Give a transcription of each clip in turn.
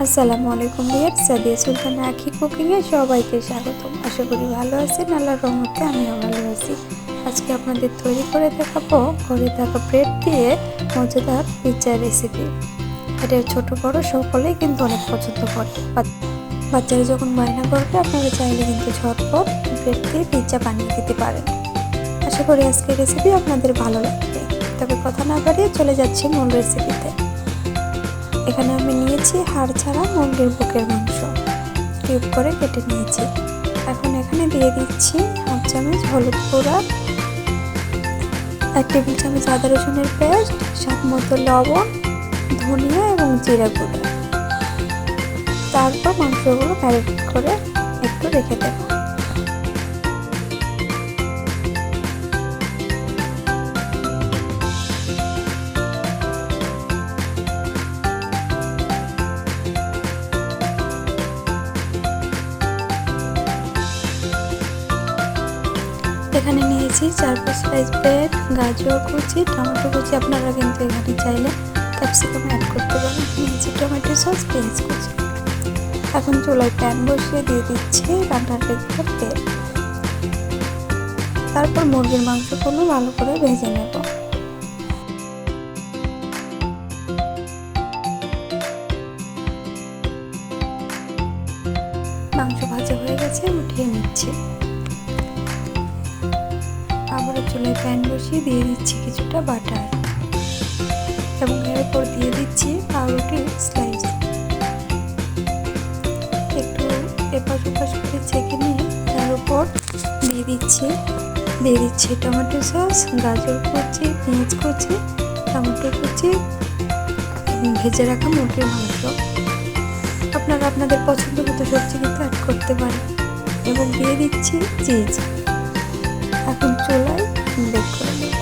আসসালামু আলাইকুম বিয়ার সাদিয়া সুলতান আখি কুকিংয়ে সবাইকে স্বাগতম। আশা করি ভালো আছেন, আল্লাহর রহমতে আমিও ভালো আছি। আজকে আপনাদের তৈরি করে দেখাবো ঘরে থাকা ব্রেড দিয়ে মজাদার পিৎজা রেসিপি এটা ছোট, বড় সকলেই কিন্তু অনেক পছন্দ করে। বাচ- বাচ্চারা যখন বায়না করবে, আপনারা চাইলে কিন্তু ঝটপট ব্রেড দিয়ে পিৎজা বানিয়ে দিতে পারেন। আশা করি আজকের রেসিপি আপনাদের ভালো লাগবে। তবে কথা না বাড়িয়ে চলে যাচ্ছি মূল রেসিপিতে এখানে আমি নিয়েছি হাড় ছাড়া মুরগির বুকের মাংস। কিউব করে কেটে নিয়েছি। এখন এখানে দিয়ে দিচ্ছি হাফ চামচ হলুদ গুঁড়া, এক টেবিল চামচ আদা রসুনের পেস্ট, স্বাদ মতো লবণ, ধনিয়া এবং জিরা গুঁড়ো। তারপর মাংসগুলো ম্যারিনেট করে একটু রেখে দেবো। এখানে নিয়েছি চার পাঁচ স্লাইস ব্রেড গাজর কুচি, টমেটো কুচি, আপনারা কিন্তু এখানে চাইলে ক্যাপসিকাম অ্যাড করতে পারেন। নিয়েছি টমেটো সস পেঁয়াজ কুচি। এখন চুলায় প্যান বসিয়ে দিয়ে দিচ্ছি রান্নার রেখে তেল। তারপর মুরগির মাংসগুলো ভালো করে ভেজে নেব। মাংস ভাজা হয়ে গেছে, উঠিয়ে নিচ্ছি। আবার চুলায় প্যান বসিয়ে দিয়ে দিচ্ছি কিছুটা বাটার। এবং এর উপর দিয়ে দিচ্ছি পাউরুটি স্লাইস একটু এপাশ ওপাশ করে ছেঁকে নিয়ে তার উপর দিয়ে দিচ্ছি দিয়ে দিচ্ছি টমেটো সস, গাজর কুচি, পেঁয়াজ কুচি, টমেটো কুচি, ভেজে রাখা মুরগির মাংস। আপনারা আপনাদের পছন্দ মতো সবজি কিন্তু অ্যাড করতে পারেন। এবং দিয়ে দিচ্ছি চিজ এখন চুলায় বেক করে নেব।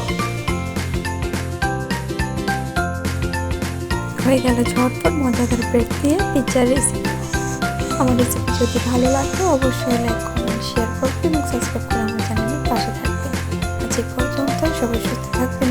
হয়ে গেল ঝটপট মজাদার ব্রেক দিয়ে পিৎজার রেসিপি আমার রেসিপি যদি ভালো লাগে অবশ্যই লাইক কমেন্ট শেয়ার করবেন এবং সাবস্ক্রাইব করে আমার চ্যানেলের পাশে থাকবেন। আজকে পর্যন্ত সবাই সুস্থ থাকবেন